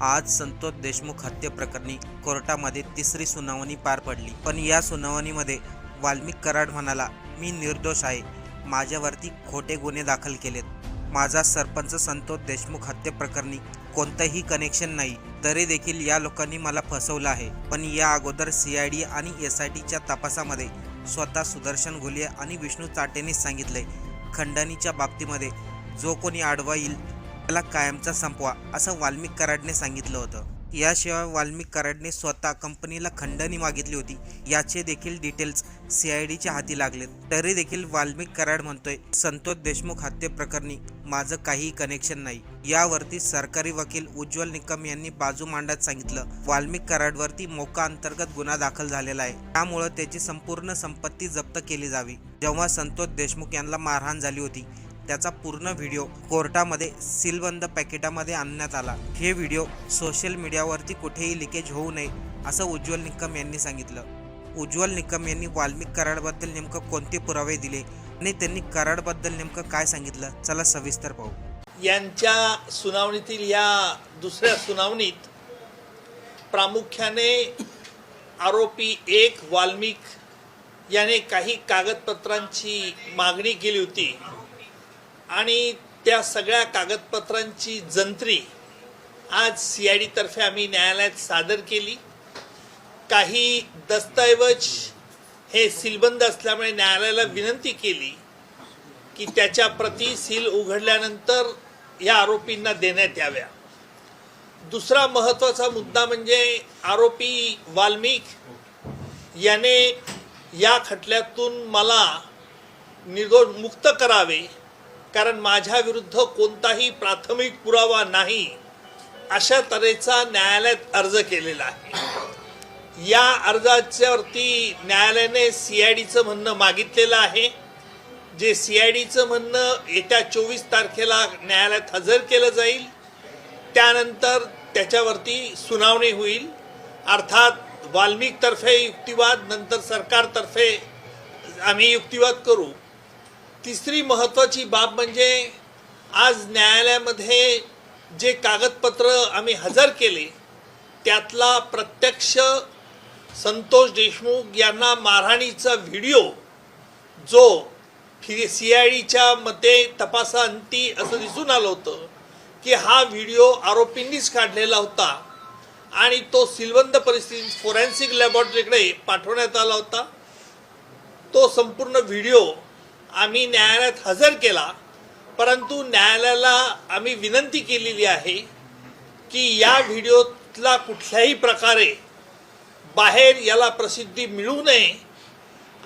आज संतोष देशमुख हत्येप्रकरणी कोर्टामध्ये तिसरी सुनावणी पार पडली. पण या सुनावणीमध्ये वाल्मिक कराड म्हणाला मी निर्दोष आहे. माझ्यावरती खोटे गुन्हे दाखल केलेत. माझा सरपंच संतोष देशमुख हत्येप्रकरणी कोणतंही कनेक्शन नाही. तरी देखील या लोकांनी मला फसवलं आहे. पण या अगोदर सी आय डी आणि एस आय टीच्या तपासामध्ये स्वतः सुदर्शन घुले आणि विष्णू चाटेने सांगितले खंडणीच्या बाबतीमध्ये जो कोणी आडवा येईल त्याला कायमचा संपवा असं वाल्मिक कराडने सांगितलं होतं. याशिवाय वाल्मिक कराडने स्वतः कंपनीला खंडणी मागितली होती. याचे देखील डिटेल्स सी आय डीच्या हाती लागलेत. तरी देखील वाल्मिक कराड म्हणतोय संतोष देशमुख हत्ये प्रकरणी माझं काही कनेक्शन नाही. यावरती सरकारी वकील उज्ज्वल निकम यांनी बाजू मांडत सांगितलं वाल्मिक कराडवरती मोका अंतर्गत गुन्हा दाखल झालेला आहे. त्यामुळं त्याची संपूर्ण संपत्ती जप्त केली जावी. जेव्हा संतोष देशमुख यांना मारहाण झाली होती त्याचा पूर्ण व्हिडिओ कोर्टामध्ये सीलबंद पॅकेटामध्ये आणण्यात आला. हे व्हिडिओ सोशल मीडियावरती कुठेही लिकेज होऊ नये असं उज्ज्वल निकम यांनी सांगितलं. उज्ज्वल निकम यांनी वाल्मिक कराडबद्दल नेमकं कोणते पुरावे दिले आणि त्यांनी कराडबद्दल नेमकं काय सांगितलं? चला सविस्तर पाहू. यांच्या सुनावणीतील या दुसऱ्या सुनावणीत प्रामुख्याने आरोपी एक वाल्मिक याने काही कागदपत्रांची मागणी केली होती. आणि त्या सगळ्या कागदपत्रांची जंत्री आज सी आय डीतर्फे आम्ही न्यायालयात सादर केली. काही दस्तऐवज हे सीलबंद असल्यामुळे न्यायालयाला विनंती केली की त्याच्या प्रती सील उघडल्यानंतर या आरोपींना देण्यात याव्या. दुसरा महत्त्वाचा मुद्दा म्हणजे आरोपी वाल्मिक याने या खटल्यातून मला निर्दोष मुक्त करावे कारण माझ्या विरुद्ध कोणताही प्राथमिक पुरावा नाही अशा तऱ्हेचा न्यायालयात अर्ज केलेला आहे. या अर्जाच्यावरती न्यायालयाने सी आय डीचं म्हणणं मागितलेलं आहे. जे सी आय डीचं म्हणणं येत्या चोवीस तारखेला न्यायालयात हजर केलं जाईल त्यानंतर त्याच्यावरती सुनावणी होईल. अर्थात वाल्मिकतर्फे युक्तिवाद नंतर सरकारतर्फे आम्ही युक्तिवाद करू. तिसरी महत्त्वाची बाब म्हणजे आज न्यायालयामध्ये जे कागदपत्र आम्ही हजर केले त्यातला प्रत्यक्ष संतोष देशमुख यांना मारहाणीचा व्हिडिओ जो फि सी आय डीच्या मते तपासाअंती असं दिसून आलं होतं की हा व्हिडिओ आरोपींनीच काढलेला होता आणि तो सिलवंत परिस्थितीत फोरेन्सिक लॅबॉरेटरीकडे पाठवण्यात आला होता. तो संपूर्ण व्हिडिओ आम्ही न्यायालयात हजर केला परंतु न्यायालयाला आम्ही विनंती केलेली आहे की या व्हिडिओतला कुठल्याही प्रकारे बाहेर याला प्रसिद्धी मिळू नये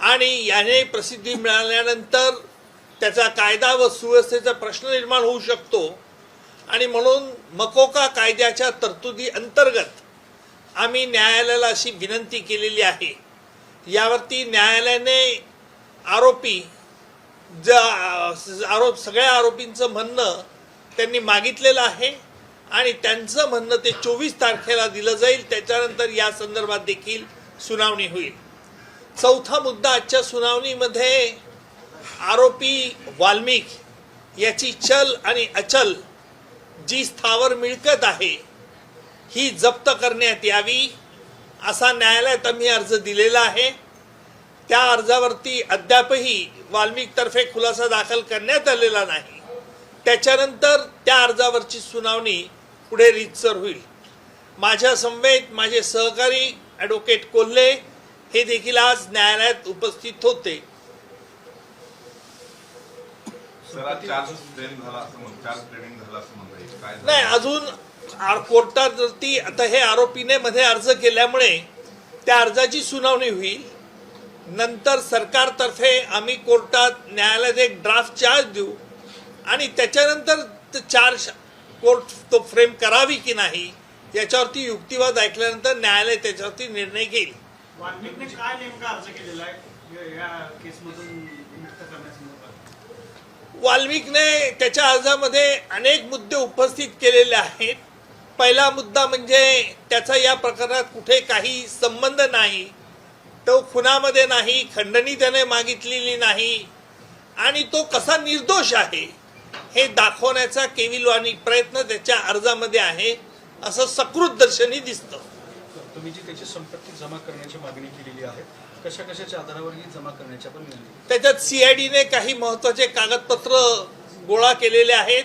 आणि याने प्रसिद्धी मिळाल्यानंतर त्याचा कायदा व सुव्यवस्थेचा प्रश्न निर्माण होऊ शकतो. आणि म्हणून मकोका कायद्याच्या तरतुदी अंतर्गत आम्ही न्यायालयाला अशी विनंती केलेली आहे. यावरती न्यायालयाने आरोपी ज आरोप सगळ्या आरोपींचं म्हणणं त्यांनी मागितलेलं आहे आणि त्यांचं म्हणणं ते चोवीस तारखेला दिलं जाईल. त्याच्यानंतर या संदर्भात देखील सुनावणी होईल. चौथा मुद्दा आजच्या सुनावणीमध्ये आरोपी वाल्मिक याची चल आणि अचल जी स्थावर मिळकत आहे ही जप्त करण्यात यावी असा न्यायालयात आम्ही अर्ज दिलेला आहे. त्या अर्जावरती अद्यापही वाल्मिकतर्फे खुलासा दाखल करण्यात आलेला नाही. त्याच्यानंतर त्या अर्जावरची सुनावणी पुढे रीतसर होईल. माझ्या समवेत माझे सहकारी ॲडव्होकेट कोल्हे हे देखील आज न्यायालयात उपस्थित होते? नाही अजून कोर्टावरती आता हे आरोपीने मध्ये अर्ज केल्यामुळे त्या अर्जाची सुनावणी होईल. नंतर सरकारतर्फे आम्ही कोर्टात न्यायालयात एक ड्राफ्ट चार्ज देऊ. आणि त्याच्यानंतर ते चार्ज कोर्ट तो फ्रेम करावी की नाही याच्यावरती युक्तिवाद ऐकल्यानंतर न्यायालय त्याच्यावरती निर्णय घेईल. वाल्मिकने त्याच्या अर्जामध्ये अनेक मुद्दे उपस्थित केलेले आहेत. पहिला मुद्दा म्हणजे त्याचा या प्रकरणात कुठे काही संबंध नाही. तो खुनामध्ये नाही खंडणी त्याने मागितलेली नाही. आणि तो कसा निर्दोष आहे हे दाखवण्याचा केविलवाणी प्रयत्न त्याच्या अर्जामध्ये आहे असं सकृत दर्शनी दिसतं. तुम्ही जी त्याची संपत्ती जमा करण्याची मागणी केलेली आहे कशा कशाच्या आधारावर ही जमा करण्याची आपण विनंती त्याच्यात सीआयडीने काही महत्त्वाचे कागदपत्र गोळा केलेले आहेत.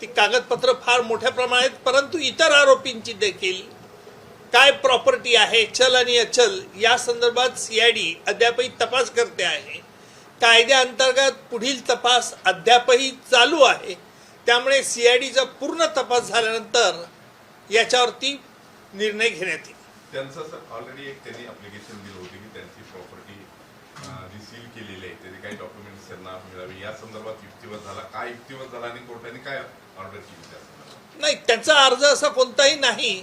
ती कागदपत्र फार मोठ्या प्रमाणात परंतु इतर आरोपींची देखील काय प्रॉपर्टी आहे चल आणि अचल या संदर्भात सीआयडी अद्यापही तपास करते आहे. कायद्याअंतर्गत पुढील तपास अद्यापही चालू आहे. त्यामुळे सीआयडीचा पूर्ण तपास झाल्यानंतर याच्यावरती निर्णय घेण्यात येईल. त्यांचं सर ऑलरेडी एक त्यांनी अप्लिकेशन दिलं होतं की त्यांची प्रॉपर्टी जी सील केलेली आहे. त्याचे काही डॉक्युमेंट्स त्यांना मिळावे. या संदर्भात युक्तिवाद झाला. काय युक्तिवाद झाला आणि कोर्टाने काय ऑर्डर केली? नाही त्यांचा अर्ज असा कोणताही नाही.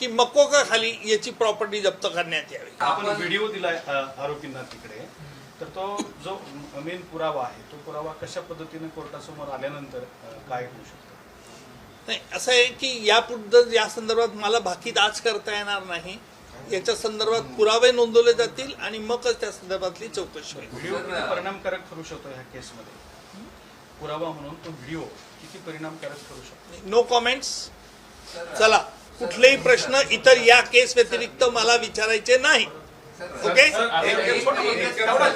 की मकोका खाली याची प्रॉपर्टी जप्त करण्यात यावी. आपण व्हिडिओ दिलाय अ, आरोपींना तिकडे. तर तो जो मेन पुरावा आहे तो पुरावा कशा पद्धतीने कोर्टासमोर आल्यानंतर काय होऊ शकतो? नाही असं आहे की यापुढं या संदर्भात मला भाकीत आज करता येणार नाही. याच्या संदर्भात पुरावे नोंदवले जातील आणि मगच त्या संदर्भातली चौकशी होईल. व्हिडिओ परिणामकारक ठरू शकतो ह्या केसमध्ये? पुरावा म्हणून तो व्हिडिओ किती परिणामकारक ठरू शकतो? नो कॉमेंट्स चला. कुठलेही प्रश्न इतर या केस व्यतिरिक्त मला विचारायचे नाही. ओके?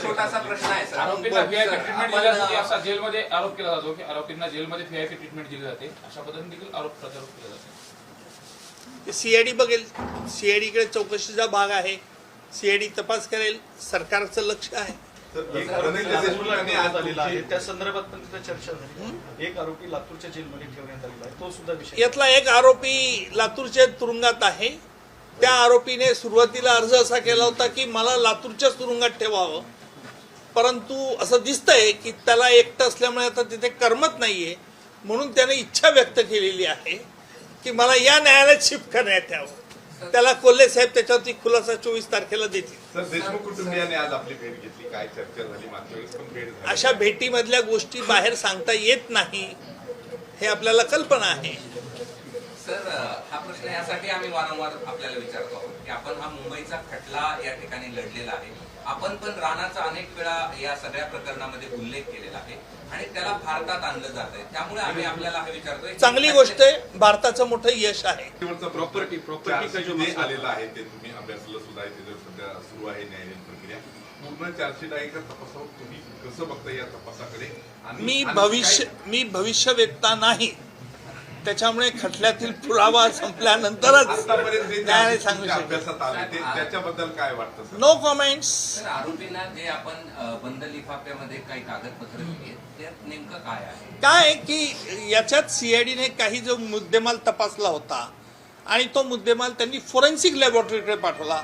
छोटासा प्रश्न आहे सर. आरोपींना व्हीआयपी सर, ट्रीटमेंट आपण, दिली जाते. अ, असा जेलमध्ये आरोप केला जातो की आरोपींना जेलमध्ये व्हीआयपी ट्रीटमेंट दिली जाते. अशा पद्धतीने देखील आरोप प्रत्यारोप केला जातो. सीआयडी बघेल. सीआयडीकडे चौकशीचा भाग आहे. सीआयडी तपास करेल. सरकारचं लक्ष आहे. एक आरोपी प्रणित लातूरला देशमुखांनी आज ठेवण्यात आलेला आहे तुमची- त्या संदर्भात पण तिथे चर्चा झाली. एक आरोपी लातूरच्या जेलमध्ये ठेवण्यात आलेला आहे. तो सुद्धा विषय यातला एक आरोपी लातूरच्या तुरुंगात आहे. त्या आरोपीने सुरुवातीला अर्ज असा केला होता की मला लातूरच्याच तुरुंगात ठेवावं. परंतु असं दिसतंय की त्याला एकटं असल्यामुळे आता तिथे करमत नाहीये. म्हणून त्याने इच्छा व्यक्त केलेली आहे की मला या न्यायालयात शिफ्ट करण्यात यावं. त्याला कोल्हे साहेब त्याच्यावरती खुलासा चोवीस तारखेला देतील. सर देशमुख कुटुंबियांनी आज आपली भेट घेतली. काय चर्चा झाली? मागच्या वेळेस पण भेट झाली. अशा भेटीमधल्या गोष्टी बाहेर सांगता येत नाही हे आपल्याला कल्पना आहे. सर हा प्रश्न यासाठी आम्ही वारंवार आपल्याला विचारतो आहोत की आपण हा मुंबईचा खटला या ठिकाणी लढलेला आहे. आपण पण राणाचा अनेक वेळा या सगळ्या प्रकरणामध्ये उल्लेख केलेला आहे आणि त्याला भारतात आणलं जात आहे. त्यामुळे आम्ही आपल्याला हे विचारतोय चांगली गोष्ट आहे भारताचं मोठं यश आहे. प्रॉपर्टी property का जो मसला- आलेला आहे ते तुम्ही अभ्यासलं सुद्धा सध्या सुरू आहे न्यायालयीन प्रक्रिया. पूर्ण चार्जशीट आहे का तपासावर तुम्ही कसं बघता या तपासाकडे? मी भविष्य मी भविष्यवेत्ता नाही. त्याच्यामुळे खटल्यातील पुरावा संपल्यानंतरच न्यायालय सांगू तुमच्या शकेल अभ्यासात आले ते त्याच्याबद्दल काय वाटतं सर? नो कॉमेंट्स सर आरोपींना जे आपण बंद लिफाफ्यामध्ये काही कागदपत्र दिली आहेत त्यात नेमकं काय आहे? काय की याच्यात सीआयडीने काही जो मुद्देमाल तपासला होता आणि तो मुद्देमाल त्यांनी फॉरेन्सिक लॅबोरेटरीकडे पाठवला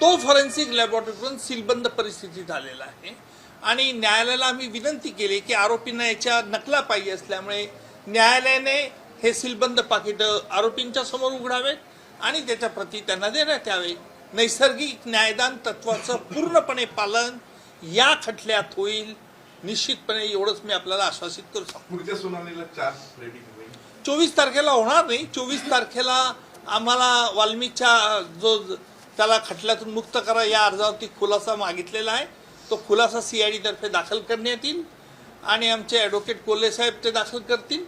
तो फॉरेन्सिक लॅबोरेटरीतून सीलबंद परिस्थितीत आलेला आहे. आणि न्यायालयाला आम्ही विनंती केली की आरोपींना याच्या नकला पाहिजे असल्यामुळे न्यायालयाने हे सीलबंद पाकिट आरोपींच्या समोर उघडावेत आणि त्याच्या प्रती त्यांना देण्यात यावे. नैसर्गिक न्यायदान तत्वाचं पूर्णपणे पालन या खटल्यात होईल. निश्चितपणे एवढंच मी आपल्याला आश्वासित करू शकतो. पुढच्या सुनावणीला होईल चोवीस तारखेला होणार नाही. चोवीस तारखेला आम्हाला वाल्मिकच्या जो त्याला खटल्यातून मुक्त करा या अर्जावरती खुलासा मागितलेला आहे. तो खुलासा सी आय तर्फे दाखल करण्यात येईल आणि आमचे ॲडव्होकेट कोल्हे साहेब ते दाखल करतील.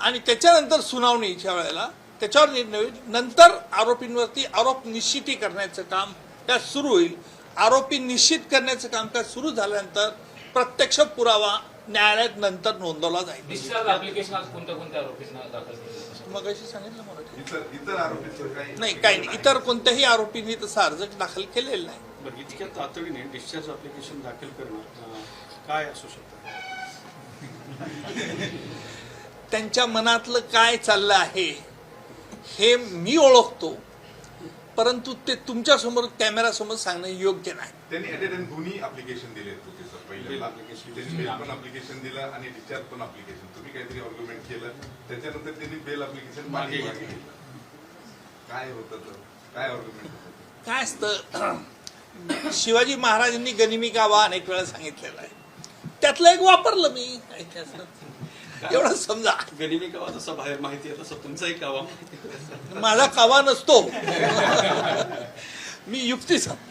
आणि त्याच्यानंतर सुनावणीच्या वेळेला. त्याच्यावर निर्णय होईल. नंतर आरोपींवरती आरोप निश्चिती करण्याचं काम त्यात सुरू होईल. आरोपी निश्चित करण्याचं कामकाज सुरू झाल्यानंतर प्रत्यक्ष पुरावा न्यायालयात नंतर नोंदवला जाईल. डिस्चार्ज ऍप्लिकेशन आज कोणत्या कोणत्या आरोपींना दाखल केलं मग अशी सांगितलं काही नाही काही नाही. इतर कोणत्याही आरोपींनी तसा अर्ज दाखल केलेला नाही. इतक्या तातडीने डिस्चार्ज अप्लिकेशन दाखल करणं काय असू शकतं? त्यांच्या मनातलं काय चाललं आहे हे मी ओळखतो. परंतु ते तुमच्यासमोर कॅमेरा समोर सांगणं योग्य नाही. त्यांनी दोन्ही अप्लिकेशन दिले होते सर पहिल्यांदा. Bill application. त्यांनी बेल पण अप्लिकेशन दिलं आणि डिस्चार्ज पण अप्लिकेशन तुम्ही काहीतरी आर्ग्युमेंट केलं त्याच्यानंतर त्यांनी बेल अप्लिकेशन मागे मागे घेतलं. काय होतं तर? काय काय असतं शिवाजी महाराजांनी गनिमी कावा अनेक वेळा सांगितलेला आहे. त्यातलं एक वापरलं मी. असं. एवढं समजा. गनिमी कावा जसा बाहेर माहिती आहे तसं तुमचाही कावा. माझा कावा नसतो. मी युक्ती सांगतो.